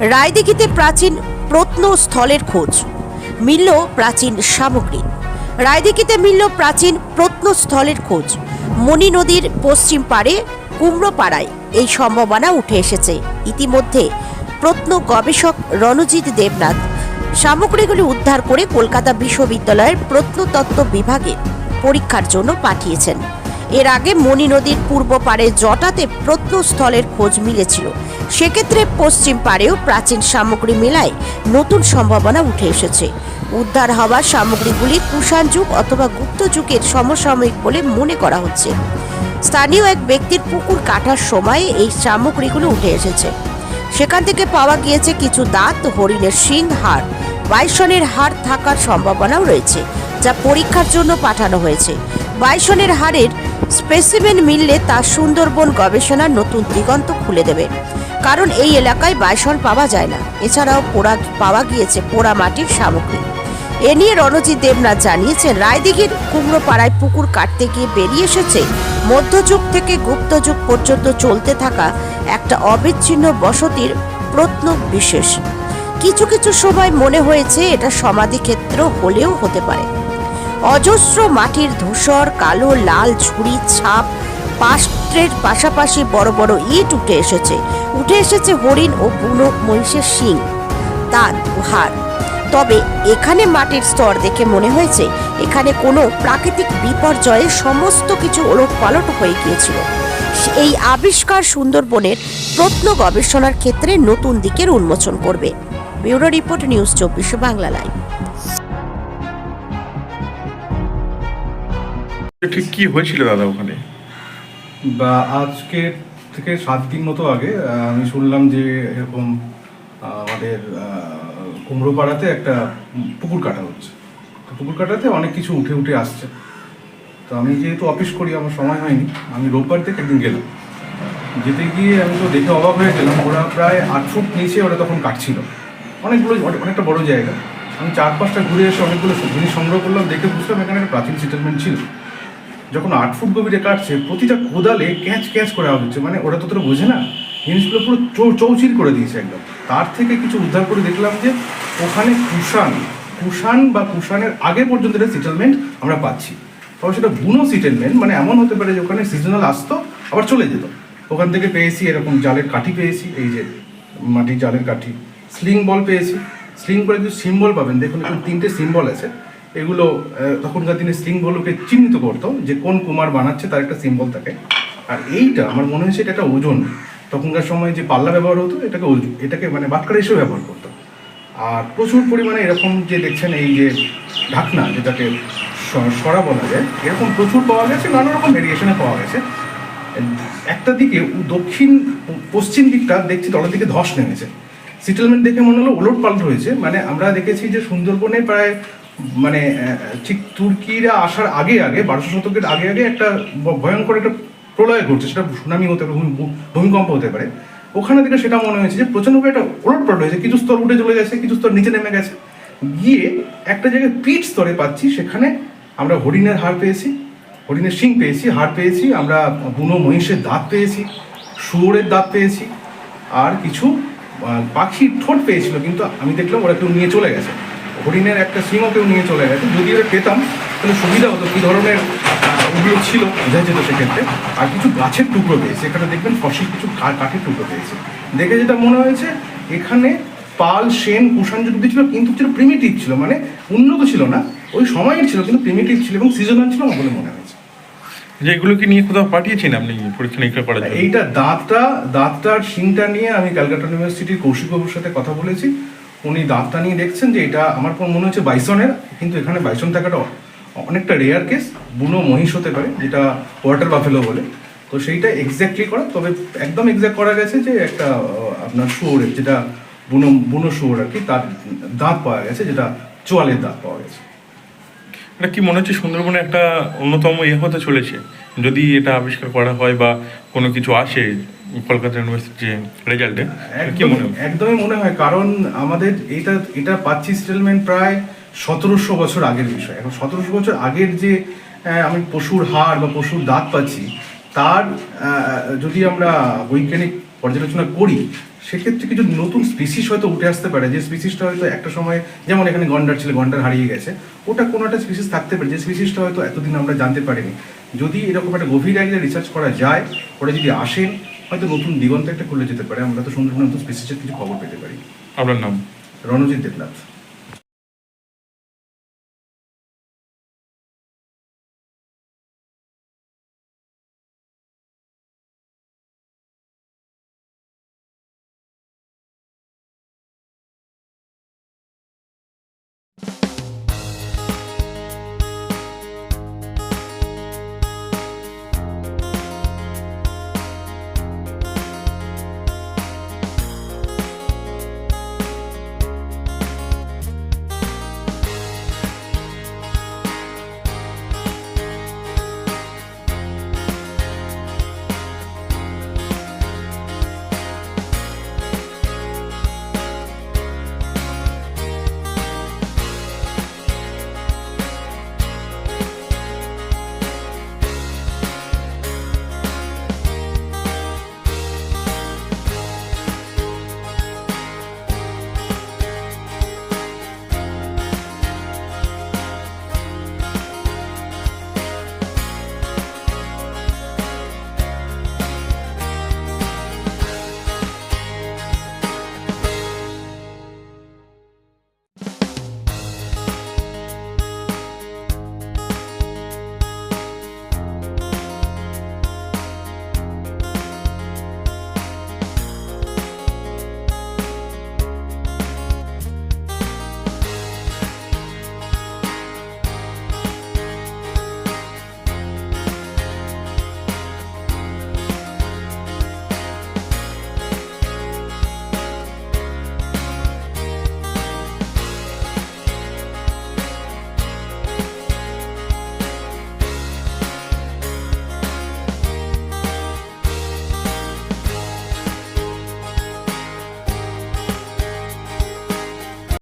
রায়দিঘিতে প্রাচীন প্রত্নস্থলের খোঁজ। মিলল প্রাচীন সামগ্রী। রায়দিঘিতে মিলল প্রাচীন প্রত্নস্থলের খোঁজ। মণি নদীর পশ্চিম পাড়ে কুমড়োপাড়ায় এই সম্ভাবনা উঠে এসেছে। ইতিমধ্যে প্রত্ন গবেষক রণজিৎ দেবনাথ সামগ্রীগুলি উদ্ধার করে কলকাতা বিশ্ববিদ্যালয়ের প্রত্নতত্ত্ব বিভাগে পরীক্ষার জন্য পাঠিয়েছেন। এর আগে মণি নদীর পূর্ব পাড়ে জটাতে প্রত্নস্থলের খোঁজ মিলেছিল। সেক্ষেত্রে পশ্চিম পাড়েও প্রাচীন সামগ্রী মেলায় নতুন সম্ভাবনা উঠে এসেছে। উদ্ধার হওয়া সামগ্রীগুলি কুষাণ যুগ অথবা গুপ্ত যুগের সমসাময়িক বলে মনে করা হচ্ছে। স্থানীয় এক ব্যক্তির পুকুর কাটার সময়ে এই সামগ্রীগুলো উঠে এসেছে। সেখান থেকে পাওয়া গিয়েছে কিছু দাঁত, হরিণের শিং, হাড়। বাইসনের হাড় থাকার সম্ভাবনাও রয়েছে, যা পরীক্ষার জন্য পাঠানো হয়েছে। বাইসনের হাড়ের স্পেসিমেন মিললে তা সুন্দরবন গবেষণার নতুন দিগন্ত খুলে দেবে। কারণ এই এলাকায় বাইসন পাওয়া যায় না। এছাড়াও পোড়া, পাওয়া গিয়েছে পোড়া মাটির সামগ্রী। এ নিয়ে রণজিৎ দেবনাথ জানিয়েছেন, রায়দিঘির কুমড়োপাড়ায় পুকুর কাটতে গিয়ে বেরিয়ে এসেছে মধ্যযুগ থেকে গুপ্তযুগ পর্যন্ত চলতে থাকা একটা অবিচ্ছিন্ন বসতির প্রত্ন বিশেষ কিছু কিছু সময় মনে হয়েছে এটা সমাধিক্ষেত্র হলেও হতে পারে। অজস্র মাটির ধূসর, কালো, লাল ঝুড়ি ছাপ, পাত্রের পাশাপাশি বড় বড় ইট উঠে এসেছে। উঠে এসেছে হরিণ ও বুনো মহিষের শিং। দাঁত ও তবে এখানে মাটির স্তর দেখে মনে হয়েছে, এখানে কোনো প্রাকৃতিক বিপর্যয়ে সমস্ত কিছু ওলট পালট হয়ে গিয়েছিল। এই আবিষ্কার সুন্দরবনের প্রত্ন গবেষণার ক্ষেত্রে নতুন দিকের উন্মোচন করবে। ব্যুরো রিপোর্ট নিউজ চব্বিশে বাংলা লাইভ। ঠিক কি হয়েছিল দাদা ওখানে? বা আজকে থেকে সাত দিন মতো আগে আমি শুনলাম যে এরকম আমাদের কুমড়োপাড়াতে একটা পুকুর কাটা হচ্ছে। তো পুকুর কাটাতে অনেক কিছু উঠে উঠে আসছে। তো আমি যেহেতু অফিস করি, আমার সময় হয়নি, আমি রোববার থেকে একদিন গেলাম। যেতে গিয়ে আমি তো দেখে অবাক হয়ে গেলাম, ওরা প্রায় আট ফুট নিচে ওরা তখন কাটছিল। অনেকগুলো, অনেকটা বড় জায়গা। আমি চার পাঁচটা ঘুরে এসে অনেকগুলো জিনিস সংগ্রহ করলাম, দেখে বুঝলাম এখানে একটা প্রাচীন সেটেলমেন্ট ছিল। যখন আট ফুট গভীরে কাটছে, প্রতিটা কোদালে ক্যাচ ক্যাচ করে আওয়াজ হচ্ছে। মানে ওরা তো তোরা বোঝে না। জিনিসগুলো পুরো চৌচির করে দিয়েছে একদম। তার থেকে কিছু উদ্ধার করে দেখলাম যে, ওখানে কুষাণ কুষাণ বা কুষাণের আগে পর্যন্ত একটা সেটেলমেন্ট আমরা পাচ্ছি। তবে সেটা বুনো সেটেলমেন্ট মানে এমন হতে পারে যে ওখানে সিজনাল আসতো, আবার চলে যেত। ওখান থেকে পেয়েছি এরকম জালের কাঠি পেয়েছি, এই যে মাটির জালের কাঠি। স্লিং বল পেয়েছি। স্লিং বলে কিছু সিম্বল পাবেন। দেখুন, এখানে তিনটে সিম্বল আছে। এগুলো তখনকার দিনে স্লিং বলকে চিহ্নিত করতো যে কোন কুমার বানাচ্ছে, তার একটা সিম্বল থাকে। আর এইটা, আমার মনে হয়েছে এটা একটা ওজন। তখনকার সময় যে পাল্লা ব্যবহার হতো, এটাকে এটাকে মানে বাটকার হিসেবে ব্যবহার করতো। আর প্রচুর পরিমাণে এরকম যে দেখছেন এই যে ঢাকনা, যেটাকে সরা বলা যায়, এরকম প্রচুর পাওয়া গেছে, নানা রকম ভেরিয়েশনে পাওয়া গেছে। একটা দিকে দক্ষিণ, পশ্চিম দিকটা দেখছি তলের দিকে ধস নেমেছে। সেটেলমেন্ট দেখে মনে হলো ওলট পাল্ট হয়েছে। মানে আমরা দেখেছি যে সুন্দরবনে প্রায় মানে ঠিক তুর্কিরা আসার আগে আগে, বারোশো শতকের আগে আগে একটা ভয়ঙ্কর একটা প্রলয় ঘটছে, সেটা সুনামি হতে পারে, ভূমি- ভূমিকম্প হতে পারে। ওখানে থেকে সেটা মনে হয়েছে যে প্রচণ্ড একটা ওলট পাল্ট হয়েছে, কিছু স্তর উঠে চলে গেছে, কিছু স্তর নিচে নেমে গেছে। গিয়ে একটা জায়গায় পিঠ স্তরে পাচ্ছি, সেখানে আমরা হরিণের হাড় পেয়েছি, হরিণের শিং পেয়েছি, হাড় পেয়েছি, আমরা বুনো মহিষের দাঁত পেয়েছি, শুয়োরের দাঁত পেয়েছি, আর কিছু পাখির ঠোঁট পেয়েছিল, কিন্তু আমি দেখলাম ওরা কেউ নিয়ে চলে গেছে। হরিণের একটা সিংও কেউ নিয়ে চলে গেছে। যদি ওরা পেতাম তাহলে সুবিধা হতো কী ধরনের ওগুলো ছিল বোঝা যেত সেক্ষেত্রে। আর কিছু গাছের টুকরো পেয়েছে এখানে দেখবেন ফসিল কিছু কাঠের টুকরো পেয়েছে। দেখে যেটা মনে হয়েছে এখানে পাল সেন কুষাণ যুদ্ধ ছিল কিন্তু ছিল প্রিমিটিভ ছিল মানে উন্নত ছিল না ওই সময়ের ছিল কিন্তু প্রিমিটিভ ছিল এবং সিজনাল ছিল আমার বলে মনে হয়েছে। যে এগুলোকে নিয়ে কোথাও পাঠিয়েছেন আপনি পরীক্ষা নিরীক্ষা করার জন্য? এইটা দাঁতটা দাঁতটার শিংটা নিয়ে আমি ক্যালকাটা ইউনিভার্সিটির কৌশিক বাবুর সাথে কথা বলেছি। উনি দাঁতটা নিয়ে দেখছেন যে এটা আমার মনে হচ্ছে বাইসনের, কিন্তু এখানে বাইসন থাকাটা অনেকটা রেয়ার কেস বুনো মহিষ হতে পারে, যেটা ওয়াটার বাফেলো বলে। তো সেইটা এক্স্যাক্টলি করা, তবে একদম এক্স্যাক্ট করা গেছে যে একটা আপনার শুয়োরের যেটা বুনো বুনো শুয়োর আর কি, তার দাঁত পাওয়া গেছে, যেটা চোয়ালের দাঁত পাওয়া গেছে। এটা কি মনে হচ্ছে সুন্দরবনে একটা অন্যতম ইয়ে হতে চলেছে? যদি এটা আবিষ্কার করা হয় বা কোনো কিছু আসে কলকাতা ইউনিভার্সিটি রেজাল্টে হ্যাঁ, কি মনে একদমই মনে হয় কারণ আমাদের এটা এটা পাচ্ছি সেটেলমেন্ট প্রায় সতেরোশো বছর আগের বিষয়। এখন সতেরোশো বছর আগের যে আমি পশুর হাড় বা পশুর দাঁত পাচ্ছি তার যদি আমরা বৈজ্ঞানিক পর্যালোচনা করি সেক্ষেত্রে কিছু নতুন স্পিসিস হয়তো উঠে আসতে পারে। যে স্পিসিসটা হয়তো একটা সময় যেমন এখানে গন্ডার ছিল গন্ডার হারিয়ে গেছে ওটা কোনো একটা স্পিসিস থাকতে পারে। যে স্পিসিসটা হয়তো এতদিন আমরা জানতে পারিনি। যদি এরকম একটা গভীর আগে রিসার্চ করা যায় ওরা যদি আসেন হয়তো নতুন দিগন্ত একটা খুলে যেতে পারে আমরা তো সুন্দর সুন্দর স্পেসিফিক কিছু খবর পেতে পারি। আপনার নাম? রণজিৎ দেবনাথ।